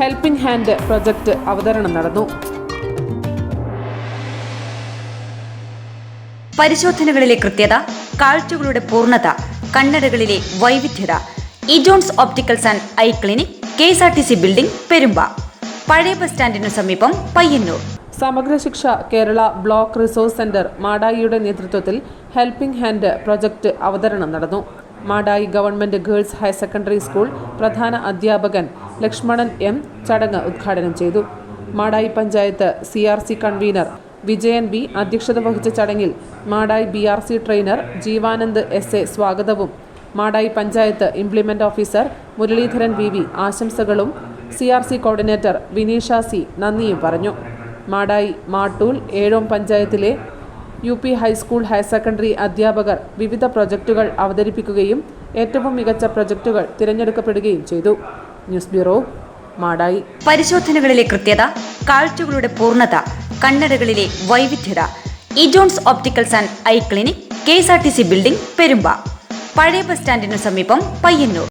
Helping hand project അവതരണം നടന്നു. പരിശോധനകളിലെ കൃത്യത കാഴ്ചകളുടെ പൂർണത കണ്ണടകളിലെ വൈവിധ്യത ഇജോൺസ് opticals and eye clinic K S R T C building Perumba പഴയ ബസ് സ്റ്റാൻഡിനു സമീപം Payyanur. Samagra Shiksha Kerala block resource centre മാടായിയുടെ നേതൃത്വത്തിൽ ഹെൽപ്പിംഗ് ഹാൻഡ് പ്രൊജക്ട് അവതരണം നടന്നു. Madayi government girls higher secondary school പ്രധാന അധ്യാപകൻ ലക്ഷ്മണൻ എം ചടങ്ങ് ഉദ്ഘാടനം ചെയ്തു. Madayi panchayat C R C convenor Vijayan B അധ്യക്ഷത വഹിച്ച ചടങ്ങിൽ Madayi B R C trainer Jeevanand S A സ്വാഗതവും Madayi panchayat implement officer Muraleedharan V V ആശംസകളും C R C coordinator Vineesha C നന്ദിയും പറഞ്ഞു. മാടായി മാട്ടൂൽ ഏഴോം പഞ്ചായത്തിലെ U P high school higher secondary അധ്യാപകർ വിവിധ പ്രൊജക്ടുകൾ അവതരിപ്പിക്കുകയും ഏറ്റവും മികച്ച പ്രൊജക്ടുകൾ തിരഞ്ഞെടുക്കപ്പെടുകയും ചെയ്തു. News bureau Madayi. പരിശോധനകളിലെ കൃത്യത കാഴ്ചകളുടെ പൂർണത കണ്ണടകളിലെ വൈവിധ്യത. ഇജോൺസ് opticals and eye clinic K S R T C building Perumba. പഴയ ബസ് സ്റ്റാൻഡിനു സമീപം പയ്യന്നൂർ.